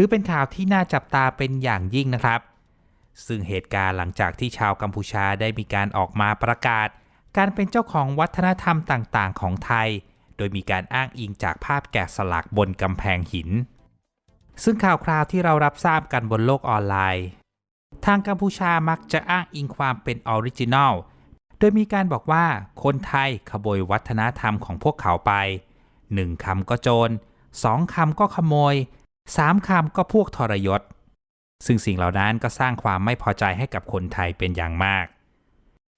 ถือเป็นข่าวที่น่าจับตาเป็นอย่างยิ่งนะครับ ซึ่งเหตุการณ์หลังจากที่ชาวกัมพูชาได้มีการออกมาประกาศ การเป็นเจ้าของวัฒนธรรมต่างๆ ของไทย โดยมีการอ้างอิงจากภาพแกะสลักบนกำแพงหิน ซึ่งข่าวคราวที่เรารับทราบกันบนโลกออนไลน์ ทางกัมพูชามักจะอ้างอิงความเป็นออริจินัลโดยมีการบอกว่าคนไทยขโมยวัฒนธรรมของพวกเขาไปหนึ่งคำก็โจรสองคำก็ขโมย สามคำก็พวกทรยศ ซึ่งสิ่งเหล่านั้นก็สร้างความไม่พอใจให้กับคนไทยเป็นอย่างมาก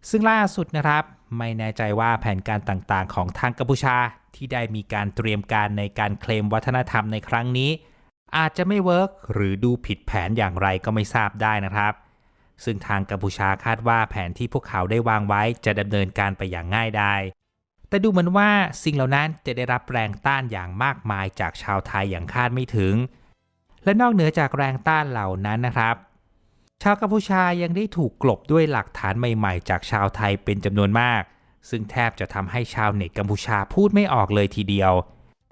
ซึ่งล่าสุดนะครับ ไม่แน่ใจว่าแผนการต่างๆ ของทางกัมพูชาที่ได้มีการเตรียมการในการเคลมวัฒนธรรมในครั้งนี้ อาจจะไม่เวิร์กหรือดูผิดแผนอย่างไรก็ไม่ทราบได้นะครับ ซึ่งทางกัมพูชาคาดว่าแผนที่พวกเขาได้วางไว้จะดำเนินการไปอย่างง่ายไดายแต่ดูเหมือนว่าสิ่งเหล่านั้นจะได้รับแรงต้านอย่างมากมายจากชาวไทยอย่างคาดไม่ถึง และนอกเหนือจากแรงต้านเหล่านั้นนะครับ ชาวกัมพูชายังได้ถูกกลบด้วยหลักฐานใหม่ๆ จากชาวไทยเป็นจำนวนมาก ซึ่งแทบจะทำให้ชาวเน็ตกัมพูชาพูดไม่ออกเลยทีเดียว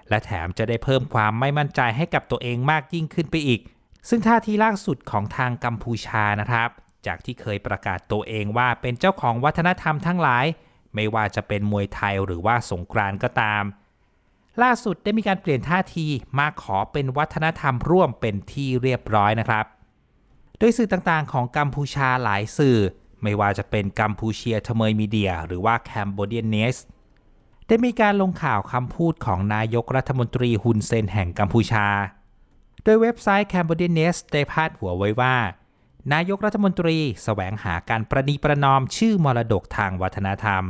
และแถมจะได้เพิ่มความไม่มั่นใจให้กับตัวเองมากยิ่งขึ้นไปอีก ซึ่งท่าทีล่าสุดของทางกัมพูชานะครับ จากที่เคยประกาศตัวเองว่าเป็นเจ้าของวัฒนธรรมทั้งหลาย ไม่ว่าจะเป็นมวยไทยหรือว่าสงกรานก็ตาม ล่าสุดได้มีการเปลี่ยนท่าทีมาขอเป็นวัฒนธรรมร่วมเป็นที่เรียบร้อยนะครับ โดยสื่อต่างๆ ของกัมพูชาหลายสื่อ ไม่ว่าจะเป็นกัมพูเชียทเมยมีเดีย หรือว่าแคมโบเดียนเนสได้มีการลงข่าวคำพูดของนายกรัฐมนตรีฮุนเซนแห่งกัมพูชา โดยเว็บไซต์ Cambodia Nest ได้พาดหัวไว้ว่า นายกรัฐมนตรีแสวงหาการประนีประนอมชื่อมรดกทางวัฒนธรรม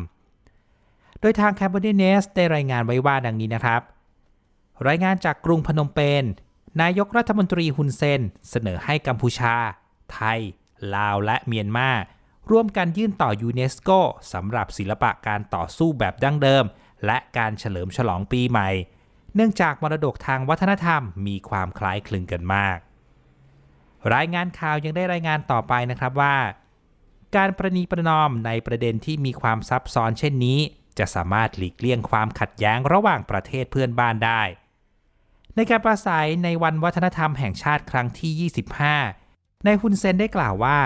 โดยทาง Cambodia Nest ได้รายงานไว้ว่าดังนี้นะครับ รายงานจากกรุงพนมเปญนายกรัฐมนตรีฮุนเซน เสนอให้กัมพูชา ไทย ลาวและเมียนมาร่วมกันยื่นต่อยูเนสโกสำหรับศิลปะการต่อสู้แบบดั้งเดิม และการเฉลิมฉลองปีใหม่ เนื่องจากมรดกทางวัฒนธรรมมีความคล้ายคลึงกันมาก รายงานข่าวยังได้รายงานต่อไปนะครับว่า การประนีประนอมในประเด็นที่มีความซับซ้อนเช่นนี้ จะสามารถหลีกเลี่ยงความขัดแย้งระหว่างประเทศเพื่อนบ้านได้ ในการประสัยในวันวัฒนธรรมแห่งชาติครั้งที่ 25ในฮุนเซนได้กล่าวว่า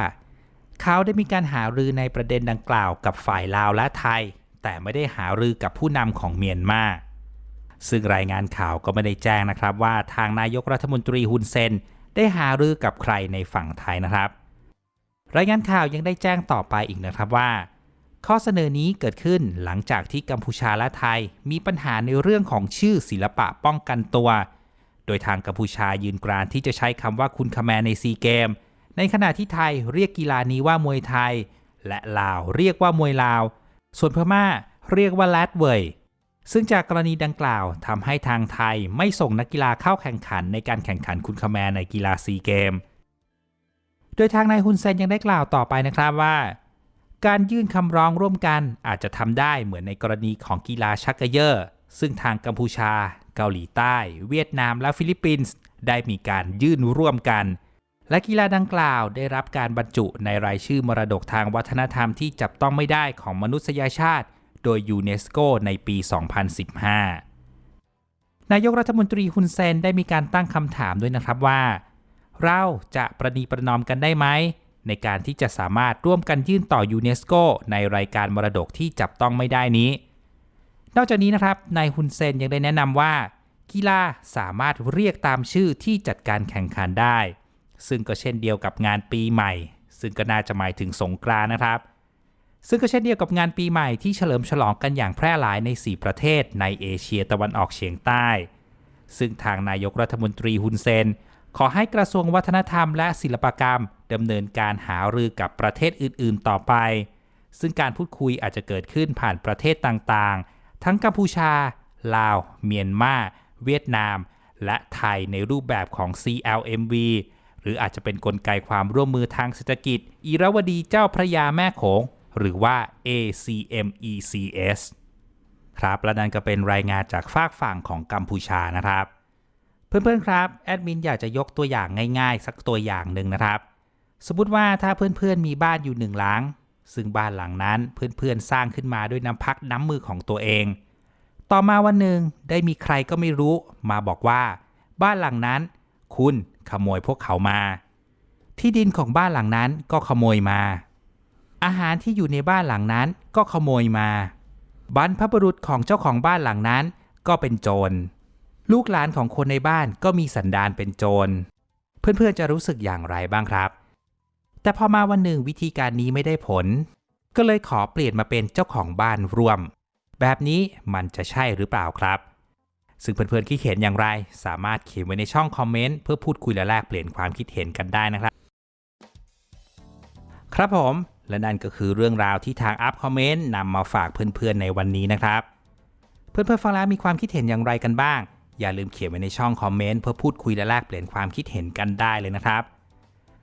เขาได้มีการหารือในประเด็นดังกล่าวกับฝ่ายลาวและไทย แต่ไม่ได้หารือกับผู้นำของเมียนมาซึ่งรายงานข่าวก็ไม่ได้แจ้งนะครับว่าทางนายกรัฐมนตรีฮุนเซนได้หารือกับใครในฝั่งไทยนะครับ รายงานข่าวยังได้แจ้งต่อไปอีกนะครับว่า ข้อเสนอนี้เกิดขึ้นหลังจากที่กัมพูชาและไทยมีปัญหาในเรื่องของชื่อศิลปะป้องกันตัว โดยทางกัมพูชายืนกรานที่จะใช้คำว่าคุณคแมในซีเกม ในขณะที่ไทยเรียกกีฬานี้ว่ามวยไทย และลาวเรียกว่ามวยลาว ส่วนพม่าเรียกว่าแรดเวยซึ่งจากกรณีดังกล่าวทำให้ทางไทยไม่ส่งนักกีฬาเข้าแข่งขันในการแข่งขันคุณคแมในกีฬาซีเกม โดยทางนายฮุนเซนยังได้กล่าวต่อไปนะครับว่า การยื่นคำร้องร่วมกันอาจจะทำได้เหมือนในกรณีของกีฬาชักเกยอร์ซึ่งทางกัมพูชา เกาหลีใต้ เวียดนามและฟิลิปปินส์ได้มีการยื่นร่วมกัน และกีฬาดังกล่าวได้รับการบรรจุในรายชื่อมรดกทางวัฒนธรรมที่จับต้องไม่ได้ของมนุษยชาติ โดยยูเนสโกในปี 2015 นายกรัฐมนตรีฮุนเซนได้มีการตั้งคำถามด้วยนะครับว่า เราจะประนีประนอมกันได้ไหม ในการที่จะสามารถร่วมกันยื่นต่อยูเนสโกในรายการมรดกที่จับต้องไม่ได้นี้ นอกจากนี้นะครับนายฮุนเซนยังได้แนะนำว่า กีฬาสามารถเรียกตามชื่อที่จัดการแข่งขันได้ ซึ่งก็เช่นเดียวกับงานปีใหม่ ซึ่งก็น่าจะหมายถึงสงกรานนะครับ ซึ่งก็เช่นเดียวกับงานปีใหม่ที่เฉลิมฉลองกันอย่างแพร่หลายใน 4 ประเทศในเอเชียตะวันออกเฉียงใต้ ซึ่งทางนายกรัฐมนตรีฮุนเซนขอให้กระทรวงวัฒนธรรมและศิลปกรรม ดำเนินการหารือกับประเทศอื่น ๆ ต่อไป ซึ่งการพูดคุยอาจจะเกิดขึ้นผ่านประเทศต่างๆ ทั้งกัมพูชา ลาว เมียนมา เวียดนาม และไทยในรูปแบบของ CLMV หรืออาจจะเป็นนกลไกความร่วมมือทางเศรษฐกิจ อิราวดีเจ้าพระยาแม่โขง หรือว่า ACMECS ครับและนั่นก็เป็นรายงานจากฝากฝั่งของกัมพูชานะครับ เพื่อนๆครับ แอดมินอยากจะยกตัวอย่างง่ายๆ สักตัวอย่างหนึ่งนะครับ สมมติว่าถ้าเพื่อนๆมีบ้านอยู่หนึ่งหลัง ซึ่งบ้านหลังนั้นเพื่อนๆสร้างขึ้นมาด้วยน้ำพักน้ำมือของตัวเอง ต่อมาวันหนึ่งได้มีใครก็ไม่รู้ มาบอกว่า บ้านหลังนั้น คุณขโมยพวกเขามา ที่ดินของบ้านหลังนั้นก็ขโมยมา อาหารที่อยู่ในบ้านหลังนั้นก็ขโมยมาบรรพบุรุษของเจ้าของบ้านหลังนั้นก็เป็นโจร ลูกหลานของคนในบ้านก็มีสันดานเป็นโจร เพื่อนๆจะรู้สึกอย่างไรบ้างครับ แต่พอมาวันหนึ่งวิธีการนี้ไม่ได้ผล ก็เลยขอเปลี่ยนมาเป็นเจ้าของบ้านร่วม แบบนี้มันจะใช่หรือเปล่าครับ ซึ่งเพื่อนๆคิดเห็นอย่างไร สามารถเขียนไว้ในช่องคอมเมนต์เพื่อพูดคุยและแลกเปลี่ยนความคิดเห็นกันได้นะครับ ครับผมและนั่นก็คือเรื่องราวที่ทางอัพคอมเมนต์นำมาฝากเพื่อนๆในวันนี้นะครับ เพื่อนๆฟังแล้วมีความคิดเห็นอย่างไรกันบ้าง อย่าลืมเขียนไว้ในช่องคอมเมนต์เพื่อพูดคุยและแลกเปลี่ยนความคิดเห็นกันได้เลยนะครับ